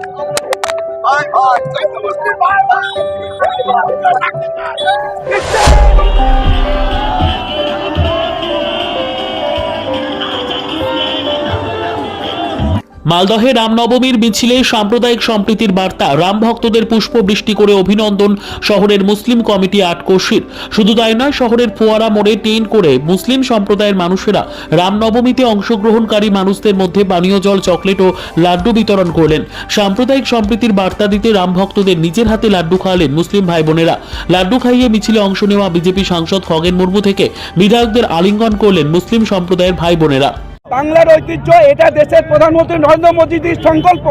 Bye bye. মালদহে রামনবমীর মিছিলে সাম্প্রদায়িক সম্প্রীতির বার্তা, রাম ভক্তদের পুষ্প বৃষ্টি করে অভিনন্দন শহরের মুসলিম কমিটি আটকশির শুধু তাই নয়, শহরের ফোয়ারা মোড়ে টেন করে মুসলিম সম্প্রদায়ের মানুষেরা রামনবমীতে অংশগ্রহণকারী মানুষদের মধ্যে পানীয় জল, চকলেট ও লাড্ডু বিতরণ করলেন। সাম্প্রদায়িক সম্প্রীতির বার্তা দিতে রাম ভক্তদের নিজের হাতে লাড্ডু খাওয়ালেন মুসলিম ভাই বোনেরা লাড্ডু খাইয়ে মিছিলে অংশ নেওয়া বিজেপি সাংসদ খগেন মুর্মু থেকে বিধায়কদের আলিঙ্গন করলেন মুসলিম সম্প্রদায়ের ভাই বোনেরা বাংলার ঐতিহ্য, এটা দেশের প্রধানমন্ত্রী নরেন্দ্র মোদীজির সংকল্প।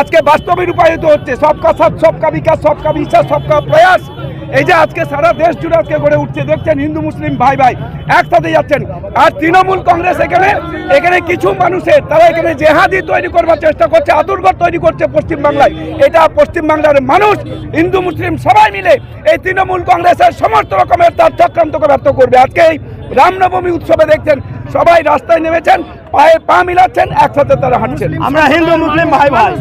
আজকে বাস্তবে রূপায়িত হচ্ছে। সবকা সাথ, সবকা বিকাশ, সবকা বিশ্বাস, সবকা প্রয়াস। এই যে আজকে সারা দেশ জুড়ে আজকে গড়ে উঠছে দেখছেন হিন্দু মুসলিম ভাই ভাই একসাথে যাচ্ছেন। আর তৃণমূল কংগ্রেস এখানে এখানে কিছু মানুষের তারা এখানে জেহাদি তৈরি করবার চেষ্টা করছে আদুর্ঘর তৈরি করছে পশ্চিমবাংলায় এটা পশ্চিমবাংলার মানুষ হিন্দু মুসলিম সবাই মিলে এই তৃণমূল কংগ্রেসের সমস্ত রকমের তার চক্রান্তকে ব্যর্থ করবে। আজকে এই রামনবমী উৎসবে দেখছেন সবাই রাস্তায় নেমেছেন পায়ে পা মিলাচ্ছেন একসাথে তারা হাঁটছেন। আমরা হিন্দু মুসলিম ভাই ভাই।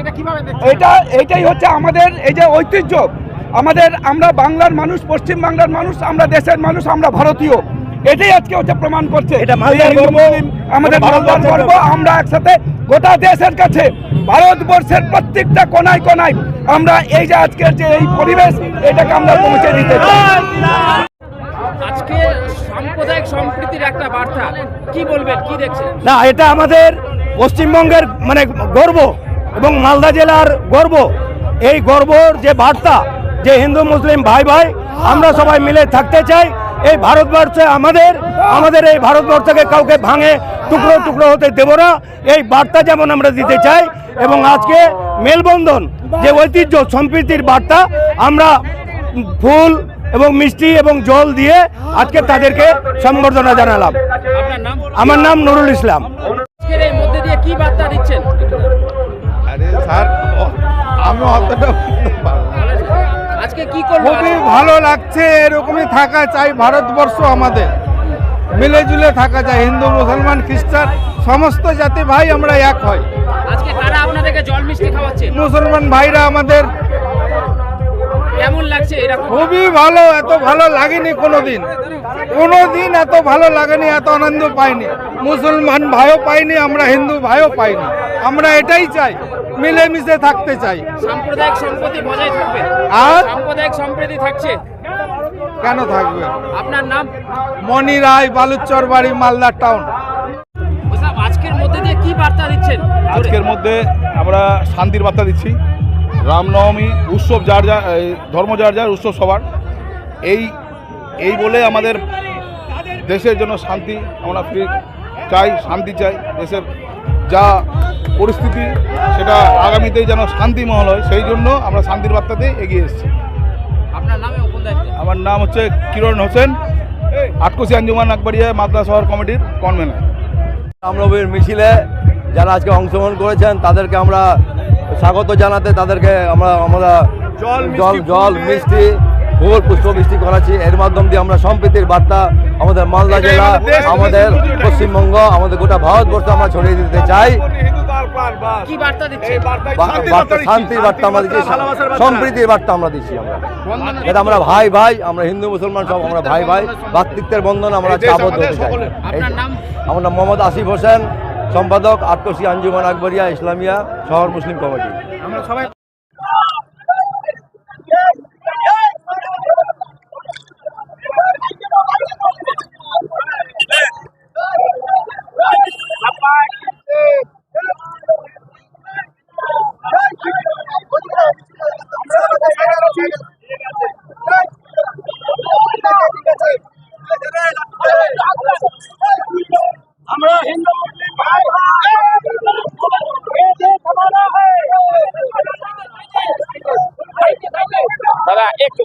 এটা কীভাবে দেখছেন? এটা এইটাই হচ্ছে আমাদের এই যে ঐতিহ্য। আমাদের আমরা বাংলার মানুষ পশ্চিম বাংলার মানুষ আমরা দেশের মানুষ আমরা ভারতীয়। এটাই আজকে হচ্ছে প্রমাণ করছে। এটা মালদার গর্ব, আমাদের গর্ব। আমরা একসাথে গোটা দেশের কাছে ভারতবর্ষের প্রত্যেকটা কোনায় কোনায় আমরা এই যে আজকের যে এই পরিবেশ এটাকে আমরা পৌঁছে দিতে চাই। আজকে সাম্প্রদায়িক সম্প্রীতির একটা বার্তা। কি বলবেন কি দেখছেন? না এটা আমাদের পশ্চিমবঙ্গের মানে গর্ব এবং মালদা জেলার গর্ব। এই গর্বর যে বার্তা যে হিন্দু মুসলিম ভাই ভাই আমরা সবাই মিলে থাকতে চাই। এই ভারতবর্ষে আমাদের আমাদের এই ভারতবর্ষকে কাউকে ভাঙে টুকরো টুকরো হতে দেব না। এই বার্তা যেমন আমরা দিতে চাই এবং আজকে মেলবন্ধন যে ঐতিহ্য সম্প্রীতির বার্তা আমরা ফুল এবং মিষ্টি এবং জল দিয়ে আজকে তাদেরকে সম্বর্ধনা জানালাম। আমার নাম নুরুল ইসলাম। কি বার্তা দিচ্ছেন? লাগছে এরকমই থাকা চাই ভারতবর্ষ আমাদের। মিলে জুলে থাকা যায় হিন্দু মুসলমান খ্রিস্টান সমস্ত জাতি ভাই আমরা এক হয়। আজকে কারা আপনাদেরকে জল মিষ্টি খাওয়াচ্ছে? মুসলমান ভাইরা আমাদের কেমন লাগছে এরকম? খুবই ভালো এত ভালো লাগেনি কোনোদিন। কোনোদিন এত ভালো লাগেনি এত আনন্দ পাইনি। মুসলমান ভাইও পাইনি আমরা হিন্দু ভাইও পাইনি। আমরা এটাই চাই মিলেমিশে থাকতে চাই। সাম্প্রদায়িক সম্প্রীতি বজায় থাকবে। আর? সাম্প্রদায়িক সম্প্রীতি থাকছে। কেন থাকবে আপনার নাম? মণি রায় বালুচর বাড়ি মালদা টাউন। আজকের মধ্যে দিয়ে কি বার্তা দিচ্ছেন? আজকের মধ্যে আমরা শান্তির বার্তা দিচ্ছি। রামনবমী উৎসব যার যার এই ধর্ম যার যার উৎসব সবার। এই এই বলে আমাদের দেশের জন্য শান্তি আমরা ফিরে চাই শান্তি চাই। দেশের যা পরিস্থিতি সেটা আগামীতেই যেন শান্তিমহল হয় সেই জন্য আমরা শান্তির বার্তাতে এগিয়ে এসেছি। আমার নাম হচ্ছে কিরণ হোসেন। আটকুশি আঞ্জুমান আকবরিয়া মাদ্রাস শহর কমিটির কনভেনার। রামনবীর মিছিলে যারা আজকে অংশগ্রহণ করেছেন তাদেরকে আমরা স্বাগত জানাতে তাদেরকে আমরা আমরা জল জল মিষ্টি ফুল পুষ্প মিষ্টি করাচ্ছি। এর মাধ্যম দিয়ে আমরা সম্প্রীতির বার্তা আমাদের মালদা জেলা আমাদের পশ্চিমবঙ্গ আমাদের গোটা ভারতবর্ষ আমরা ছড়িয়ে দিতে চাই। শান্তির বার্তা আমরা দিচ্ছি। সম্প্রীতির বার্তা আমরা দিচ্ছি আমরা। এটা আমরা ভাই ভাই আমরা হিন্দু মুসলমান সব আমরা ভাই ভাই। ভাতৃত্বের বন্ধন আমরা আবদ্ধ হতে চাই। আমার নাম মোহাম্মদ আসিফ হোসেন সম্পাদক আটকসি আঞ্জুমান আকবরিয়া ইসলামিয়া শহর মুসলিম কমিটি। আমরা সবাই আমরা হিন্দু মুসলিম ভাই দাদা একটু।